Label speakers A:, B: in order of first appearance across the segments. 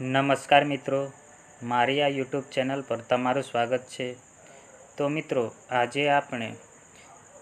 A: નમસ્કાર મિત્રો. મારી આ યુટ્યુબ ચેનલ પર તમારું સ્વાગત છે. તો મિત્રો, આજે આપણે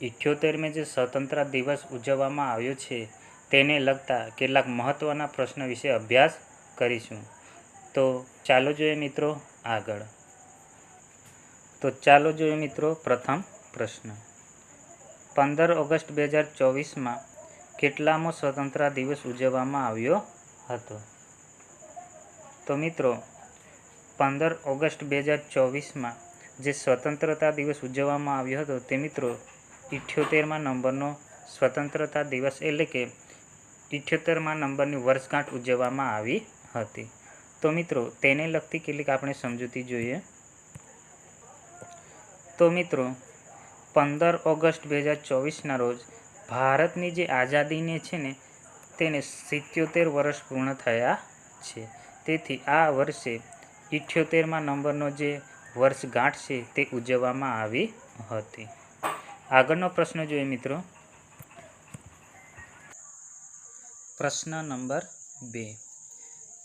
A: ઇઠ્યોતેરમે જે સ્વતંત્ર દિવસ ઉજવવામાં આવ્યો છે, તેને લગતા કેટલાક મહત્ત્વના પ્રશ્નો વિશે અભ્યાસ કરીશું. તો ચાલો જોઈએ મિત્રો આગળ. તો ચાલો જોઈએ મિત્રો પ્રથમ પ્રશ્ન. પંદર ઓગસ્ટ બે હજાર ચોવીસમાં કેટલામો સ્વતંત્ર દિવસ ઉજવવામાં આવ્યો હતો? તો મિત્રો, પંદર ઓગસ્ટ બે હજાર ચોવીસમાં જે સ્વતંત્રતા દિવસ ઉજવવામાં આવ્યો હતો, તે મિત્રો ઇઠ્યોતેરમાં નંબરનો સ્વતંત્રતા દિવસ એટલે કે ઇઠ્યોતેરમાં નંબરની વર્ષગાંઠ ઉજવવામાં આવી હતી. તો મિત્રો, તેને લગતી કેટલીક આપણે સમજૂતી જોઈએ. તો મિત્રો, પંદર ઓગસ્ટ બે હજાર ચોવીસના રોજ ભારતની જે આઝાદીને છે ને, તેને સિત્યોતેર વર્ષ પૂર્ણ થયા છે. તેથી આ વર્ષે ઇઠ્યોતેરમાં નંબરનો જે વર્ષગાંઠ છે તે ઉજવવામાં આવી હતી. આગળનો પ્રશ્ન જોઈએ મિત્રો. પ્રશ્ન નંબર બે.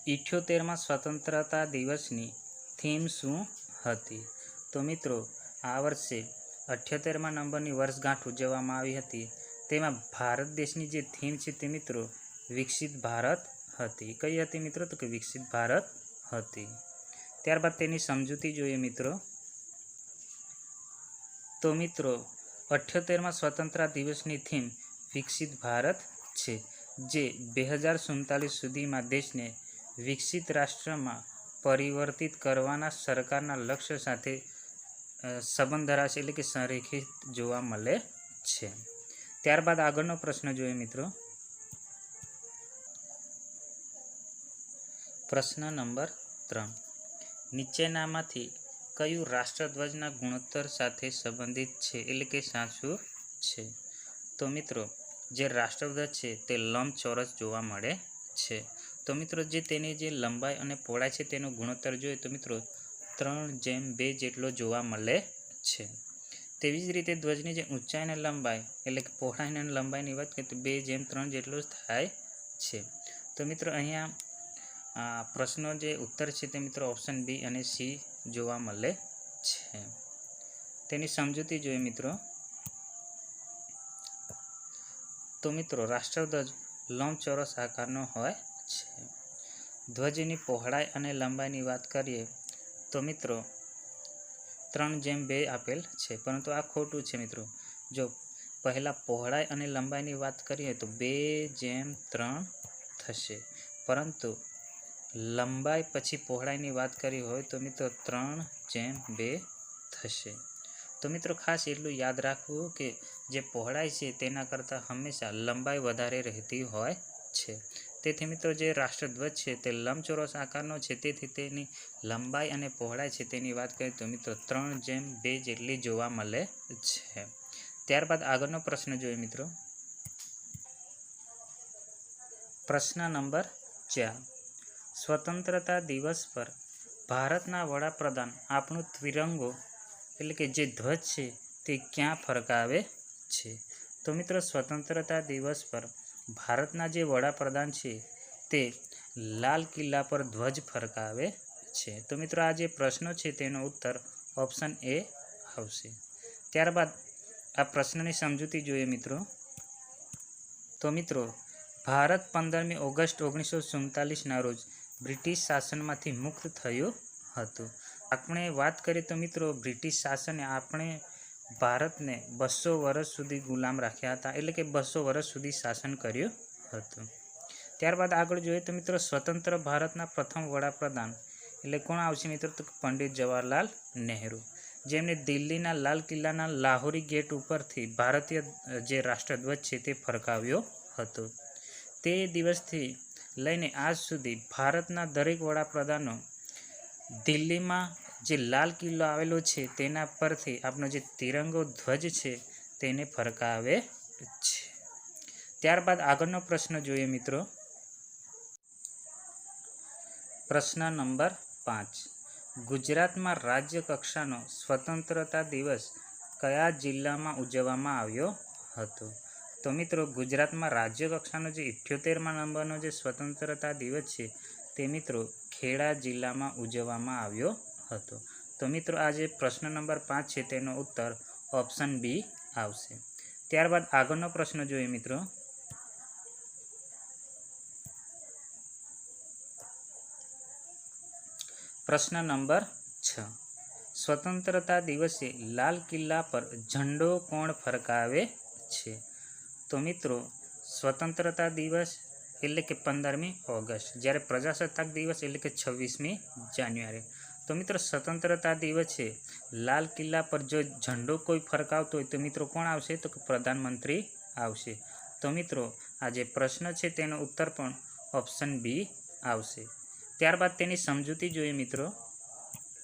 A: ઇઠ્યોતેરમાં સ્વતંત્રતા દિવસની થીમ શું હતી? તો મિત્રો, આ વર્ષે અઠ્યોતેરમાં નંબરની વર્ષગાંઠ ઉજવવામાં આવી હતી. તેમાં ભારત દેશની જે થીમ છે તે મિત્રો, વિકસિત ભારત હતી. કઈ હતી મિત્રો? તો કે વિકસિત ભારત હતી. ત્યારબાદ તેની સમજૂતી જોઈએ મિત્રો. તો મિત્રો, અઠ્યોતેરમાં સ્વતંત્રતા દિવસની થીમ વિકસિત ભારત છે, જે બે હજાર સુડતાલીસ સુધીમાં દેશને વિકસિત રાષ્ટ્રમાં પરિવર્તિત કરવાના સરકારના લક્ષ્ય સાથે સંબંધ ધરાશે એટલે કે સંરેખિત જોવા મળે છે. ત્યારબાદ આગળનો પ્રશ્ન જોઈએ મિત્રો. પ્રશ્ન નંબર ત્રણ. નીચેનામાંથી કયું રાષ્ટ્રધ્વજના ગુણોત્તર સાથે સંબંધિત છે? એટલે કે સાચું છે. તો મિત્રો, જે રાષ્ટ્રધ્વજ છે તે લંબચોરસ જોવા મળે છે. તો મિત્રો, જે તેની જે લંબાઈ અને પહોળાઈ છે તેનો ગુણોત્તર જોઈએ તો મિત્રો, ત્રણ જેમ બે જેટલો જોવા મળે છે. તેવી જ રીતે ધ્વજની જે ઊંચાઈ અને લંબાઈ, એટલે કે પહોળાઈ અને લંબાઈની વાત કરીએ તો બે જેમ ત્રણ જેટલો જ થાય છે. તો મિત્રો, અહીંયા પ્રશ્નો જે ઉત્તર છે તે મિત્રો ઓપ્શન બી અને સી જોવા મળે છે. તેની સમજૂતી જોઈએ મિત્રો. તો મિત્રો રાષ્ટ્રધ્વજ લંબચોરસ આકારનો હોય છે. ધ્વજની પહોળાઈ અને લંબાઈની વાત કરીએ તો મિત્રો ત્રણ જેમ બે આપેલ છે, પરંતુ આ ખોટું છે મિત્રો. જો પહેલાં પહોળાઈ અને લંબાઈની વાત કરીએ તો બે જેમ ત્રણ થશે. પરંતુ લંબાઈ પછી પહોળાઈની વાત કરી હોય તો મિત્રો ત્રણ જેમ બે થશે. તો મિત્રો ખાસ એટલું યાદ રાખવું કે જે પહોળાઈ છે તેના કરતાં હંમેશા લંબાઈ વધારે રહેતી હોય છે. તેથી મિત્રો જે રાષ્ટ્રધ્વજ છે તે લંબચોરસ આકારનો છે તેથી તેની લંબાઈ અને પહોળાઈ છે તેની વાત કરીએ તો મિત્રો ત્રણ જેમ બે જેટલી જોવા મળે છે. ત્યારબાદ આગળનો પ્રશ્ન જોઈએ મિત્રો. પ્રશ્ન નંબર ચાર. સ્વતંત્રતા દિવસ પર ભારતના વડાપ્રધાન આપણું ત્રિરંગો એટલે કે જે ધ્વજ છે તે ક્યાં ફરકાવે છે? તો મિત્રો, સ્વતંત્રતા દિવસ પર ભારતના જે વડાપ્રધાન છે તે લાલ કિલ્લા પર ધ્વજ ફરકાવે છે. તો મિત્રો, આ જે પ્રશ્નો છે તેનો ઉત્તર ઓપ્શન એ આવશે. ત્યારબાદ આ પ્રશ્નની સમજૂતી જોઈએ મિત્રો. તો મિત્રો, ભારત પંદરમી ઓગસ્ટ ઓગણીસો સુડતાલીસના રોજ બ્રિટિશ શાસનમાંથી મુક્ત થયું હતું. આપણે વાત કરીએ તો મિત્રો, બ્રિટિશ શાસને આપણે ભારતને બસો વર્ષ સુધી ગુલામ રાખ્યા હતા, એટલે કે બસો વર્ષ સુધી શાસન કર્યું હતું. ત્યારબાદ આગળ જોઈએ તો મિત્રો, સ્વતંત્ર ભારતના પ્રથમ વડાપ્રધાન એટલે કોણ આવશે મિત્રો? તો પંડિત જવાહરલાલ નહેરુ. જેમને દિલ્હીના લાલ કિલ્લાના લાહોરી ગેટ ઉપરથી ભારતીય જે રાષ્ટ્રધ્વજ છે તે ફરકાવ્યો હતો. તે દિવસથી લઈને આજ સુધી ભારતના દરેક વડાપ્રધાનો દિલ્હીમાં જે લાલ કિલ્લો આવેલો છે તેના પરથી આપણો જે તિરંગો ધ્વજ છે તેને ફરકાવે છે. ત્યારબાદ આગળનો પ્રશ્ન જોઈએ મિત્રો. પ્રશ્ન નંબર પાંચ. ગુજરાતમાં રાજ્ય કક્ષાનો સ્વતંત્રતા દિવસ કયા જિલ્લામાં ઉજવવામાં આવ્યો હતો? તો મિત્રો, ગુજરાતમાં રાજ્ય કક્ષાનો જે ઇઠ્યોતેરમાં નંબરનો જે સ્વતંત્રતા દિવસ છે, તે મિત્રો ખેડા જિલ્લામાં ઉજવવામાં આવ્યો હતો. તો મિત્રો, આ જે પ્રશ્ન નંબર પાંચ છે, તેનો ઉત્તર ઓપ્શન બી આવશે. ત્યારબાદ આગળનો પ્રશ્ન જોઈએ મિત્રો. પ્રશ્ન નંબર છ. સ્વતંત્રતા દિવસે લાલ કિલ્લા પર ઝંડો કોણ ફરકાવે છે? તો મિત્રો, સ્વતંત્રતા દિવસ એટલે કે પંદરમી ઓગસ્ટ, જ્યારે પ્રજાસત્તાક દિવસ એટલે કે છવ્વીસમી જાન્યુઆરી. તો મિત્રો, સ્વતંત્રતા દિવસે લાલ કિલ્લા પર જો ઝંડો કોઈ ફરકાવતો હોય તો મિત્રો કોણ આવશે? તો કે પ્રધાનમંત્રી આવશે. તો મિત્રો, આ જે પ્રશ્ન છે તેનો ઉત્તર પણ ઓપ્શન બી આવશે. ત્યારબાદ તેની સમજૂતી જોઈએ મિત્રો.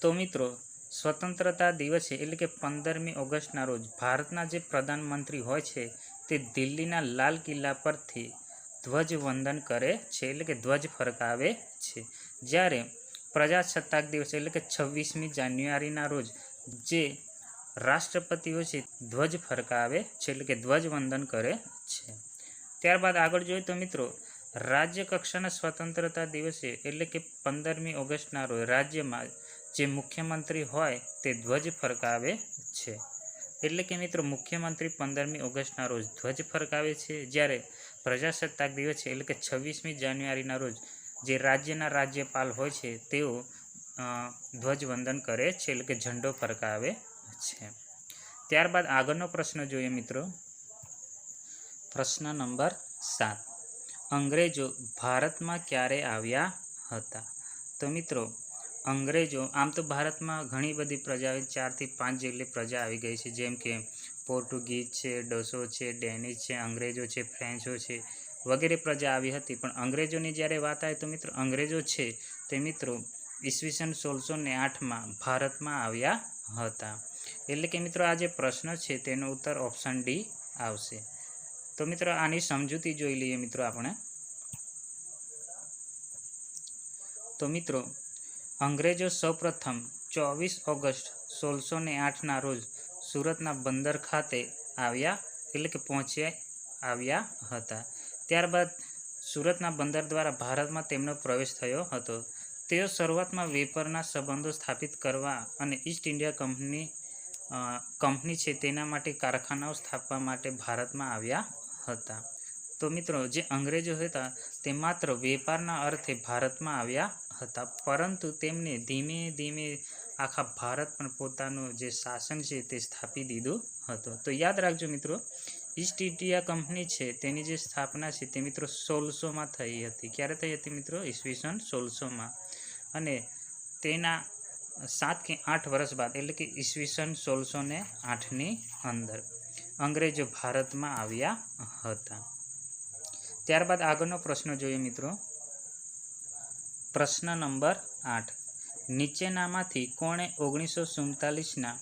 A: તો મિત્રો, સ્વતંત્રતા દિવસે એટલે કે પંદરમી ઓગસ્ટના રોજ ભારતના જે પ્રધાનમંત્રી હોય છે તે દિલ્હીના લાલ કિલ્લા પરથી ધ્વજવંદન કરે છે, એટલે કે ધ્વજ ફરકાવે છે. જ્યારે પ્રજાસત્તાક દિવસ, એટલે કે છવ્વીસમી જાન્યુઆરીના રોજ જે રાષ્ટ્રપતિઓ છે, ધ્વજ ફરકાવે છે, એટલે કે ધ્વજવંદન કરે છે. ત્યારબાદ આગળ જોઈએ તો મિત્રો રાજ્ય કક્ષાના સ્વતંત્રતા દિવસે, એટલે કે પંદરમી ઓગસ્ટના રોજ રાજ્યમાં જે મુખ્યમંત્રી હોય તે ધ્વજ ફરકાવે છે. એટલે કે મિત્રો, મુખ્યમંત્રી પંદરમી ઓગસ્ટના રોજ ધ્વજ ફરકાવે છે, જ્યારે પ્રજાસત્તાક દિવસ છે એટલે કે છવ્વીસમી જાન્યુઆરીના રોજ જે રાજ્યના રાજ્યપાલ હોય છે, તેઓ ધ્વજવંદન કરે છે એટલે કે ઝંડો ફરકાવે છે. ત્યારબાદ આગળનો પ્રશ્ન જોઈએ મિત્રો. પ્રશ્ન નંબર સાત. અંગ્રેજો ભારતમાં ક્યારે આવ્યા હતા? તો મિત્રો અંગ્રેજો, આમ તો ભારતમાં ઘણી બધી પ્રજા, ચારથી પાંચ જેટલી પ્રજા આવી ગઈ છે. જેમ કે પોર્ટુગીઝ છે, ડોસો છે, ડેનિશ છે, અંગ્રેજો છે, ફ્રેન્ચો છે, વગેરે પ્રજા આવી હતી. પણ અંગ્રેજોની જ્યારે વાત આવે તો મિત્રો અંગ્રેજો છે તે મિત્રો ઈસવીસન સોળસો ને આઠમાં ભારતમાં આવ્યા હતા. એટલે કે મિત્રો આ જે પ્રશ્ન છે તેનો ઉત્તર ઓપ્શન ડી આવશે. તો મિત્રો આની સમજૂતી જોઈ લઈએ મિત્રો આપણે. તો મિત્રો અંગ્રેજો સૌપ્રથમ ચોવીસ ઓગસ્ટ સોળસો ને આઠના રોજ સુરતના બંદર ખાતે આવ્યા, એટલે કે પહોંચ્યા, આવ્યા હતા. ત્યારબાદ સુરતના બંદર દ્વારા ભારતમાં તેમનો પ્રવેશ થયો હતો. તેઓ શરૂઆતમાં વેપારના સંબંધો સ્થાપિત કરવા અને ઈસ્ટ ઇન્ડિયા કંપની કંપની છે તેના માટે કારખાનાઓ સ્થાપવા માટે ભારતમાં આવ્યા હતા. તો મિત્રો, જે અંગ્રેજો હતા, તે માત્ર વેપારના અર્થે ભારતમાં આવ્યા હતા, પરંતુ તેમને ધીમે ધીમે આખા ભારત પર પોતાનું જે શાસન છે તે સ્થાપી દીધું હતું. તો યાદ રાખજો મિત્રો ઈસ્ટ ઇન્ડિયા કંપની છે, તેની જે સ્થાપના છે તે મિત્રો સોળસોમાં થઈ હતી. ક્યારે થઈ હતી મિત્રો? ઈસવીસન સોળસોમાં. અને તેના સાત કે આઠ વર્ષ બાદ, એટલે કે ઈસવીસન સોળસો ને આઠની અંદર, અંગ્રેજો ભારતમાં આવ્યા હતા. ત્યારબાદ આગળનો પ્રશ્ન જોઈએ મિત્રો. પ્રશ્ન નંબર આઠ. નીચેનામાંથી કોણે ઓગણીસો સુડતાલીસના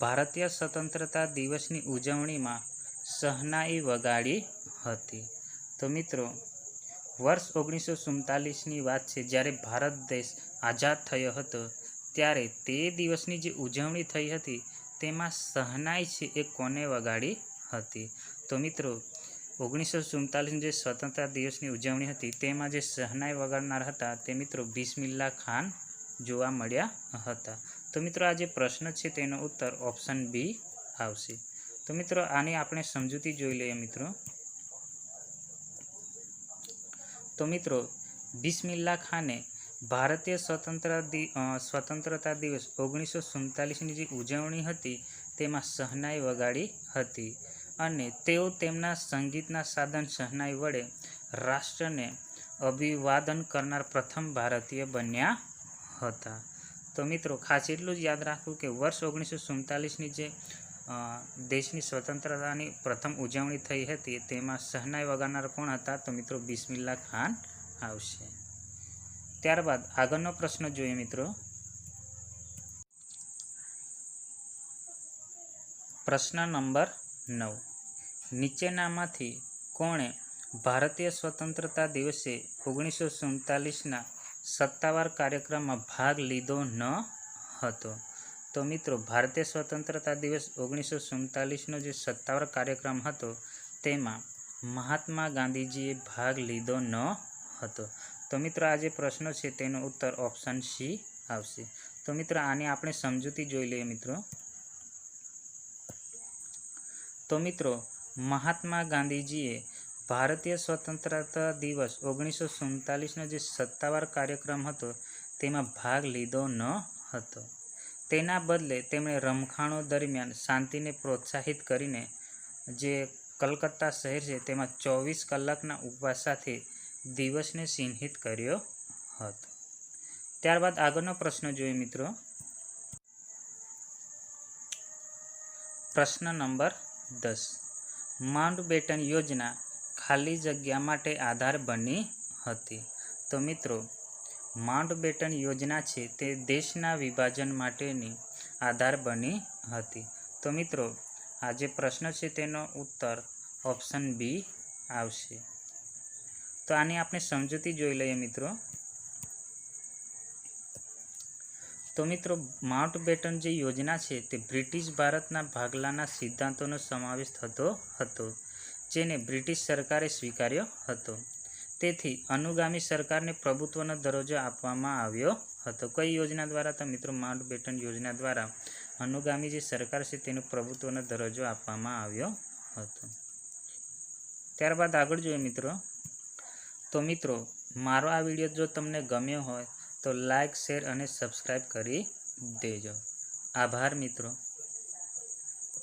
A: ભારતીય સ્વતંત્રતા દિવસની ઉજવણીમાં શહનાઈ વગાડી હતી? તો મિત્રો, વર્ષ ઓગણીસો સુડતાલીસની વાત છે, જ્યારે ભારત દેશ આઝાદ થયો હતો, ત્યારે તે દિવસની જે ઉજવણી થઈ હતી, તેમાં શહનાઈ છે એ કોને વગાડી હતી? તો મિત્રો ઓગણીસો સુડતાલીસ જે સ્વતંત્રતા દિવસની ઉજવણી હતી, તેમાં જે શહનાઈ વગાડનાર હતા તે મિત્રો બિસ્મિલ્લા ખાન જોવા મળ્યા હતા. તો મિત્રો આ જે પ્રશ્ન છે તેનો ઉત્તર ઓપ્શન બી આવશે. તો મિત્રો આની આપણે સમજૂતી જોઈ લઈએ મિત્રો. તો મિત્રો બિસ્મિલ્લા ખાને ભારતીય સ્વતંત્રતા દિ સ્વતંત્રતા દિવસ ઓગણીસો સુડતાલીસની જે ઉજવણી હતી, તેમાં શહનાઈ વગાડી હતી. અને તેઓ તેમના સંગીતના સાધન શહનાઈ વડે રાષ્ટ્રને અભિવાદન કરનાર પ્રથમ ભારતીય બન્યા હતા. તો મિત્રો, ખાસ એટલું જ યાદ રાખવું કે વર્ષ ઓગણીસો સુડતાલીસની જે દેશની સ્વતંત્રતાની પ્રથમ ઉજવણી થઈ હતી, તેમાં શહનાઈ વગાડનાર કોણ હતા? તો મિત્રો બિસ્મિલ્લા ખાન આવશે. ત્યારબાદ આગળનો પ્રશ્ન જોઈએ મિત્રો. પ્રશ્ન નંબર નવ. નીચેનામાંથી કોણે ભારતીય સ્વતંત્રતા દિવસે ઓગણીસો સુડતાલીસના સત્તાવાર કાર્યક્રમમાં ભાગ લીધો ન હતો? તો મિત્રો, ભારતીય સ્વતંત્રતા દિવસ ઓગણીસો સુડતાલીસનો જે સત્તાવાર કાર્યક્રમ હતો, તેમાં મહાત્મા ગાંધીજીએ ભાગ લીધો ન હતો. તો મિત્રો, આ જે પ્રશ્નો છે, તેનો ઉત્તર ઓપ્શન સી આવશે. તો મિત્રો, આને આપણે સમજૂતી જોઈ લઈએ મિત્રો. તો મિત્રો, મહાત્મા ગાંધીજીએ ભારતીય સ્વતંત્રતા દિવસ ઓગણીસો સુડતાલીસનો જે સત્તાવાર કાર્યક્રમ હતો, તેમાં ભાગ લીધો ન હતો. તેના બદલે તેમણે રમખાણો દરમિયાન શાંતિને પ્રોત્સાહિત કરીને જે કલકત્તા શહેર છે, તેમાં ચોવીસ કલાકના ઉપવાસ સાથે દિવસને ચિહ્નિત કર્યો હતો. ત્યારબાદ આગળનો પ્રશ્ન જોઈએ મિત્રો. પ્રશ્ન નંબર દસ. માઉન્ટ બેટન યોજના ખાલી જગ્યા માટે આધાર બની હતી. તો મિત્રો માઉન્ટ બેટન યોજના છે તે દેશના વિભાજન માટેની આધાર બની હતી. તો મિત્રો આ જે પ્રશ્ન છે તેનો ઉત્તર ઓપ્શન બી આવશે. તો આની આપણે સમજૂતી જોઈ લઈએ મિત્રો. તો મિત્રો, માઉન્ટ બેટન જે યોજના છે, તે બ્રિટિશ ભારતના ભાગલાના સિદ્ધાંતોનો સમાવેશ થતો હતો, જેને બ્રિટિશ સરકારે સ્વીકાર્યો હતો. તેથી, અનુગામી સરકારને પ્રભુત્વનો દરજ્જો આપવામાં આવ્યો હતો. કઈ યોજના દ્વારા તો મિત્રો, માઉન્ટ બેટન યોજના દ્વારા અનુગામી જે સરકાર છે, તેનો પ્રભુત્વનો દરજ્જો આપવામાં આવ્યો હતો. ત્યારબાદ આગળ જોઈએ મિત્રો. તો મિત્રો, મારો આ વીડિયો જો તમને ગમ્યો હોય તો લાઇક શેર અને સબસ્ક્રાઈબ કરી દેજો. આભાર મિત્રો.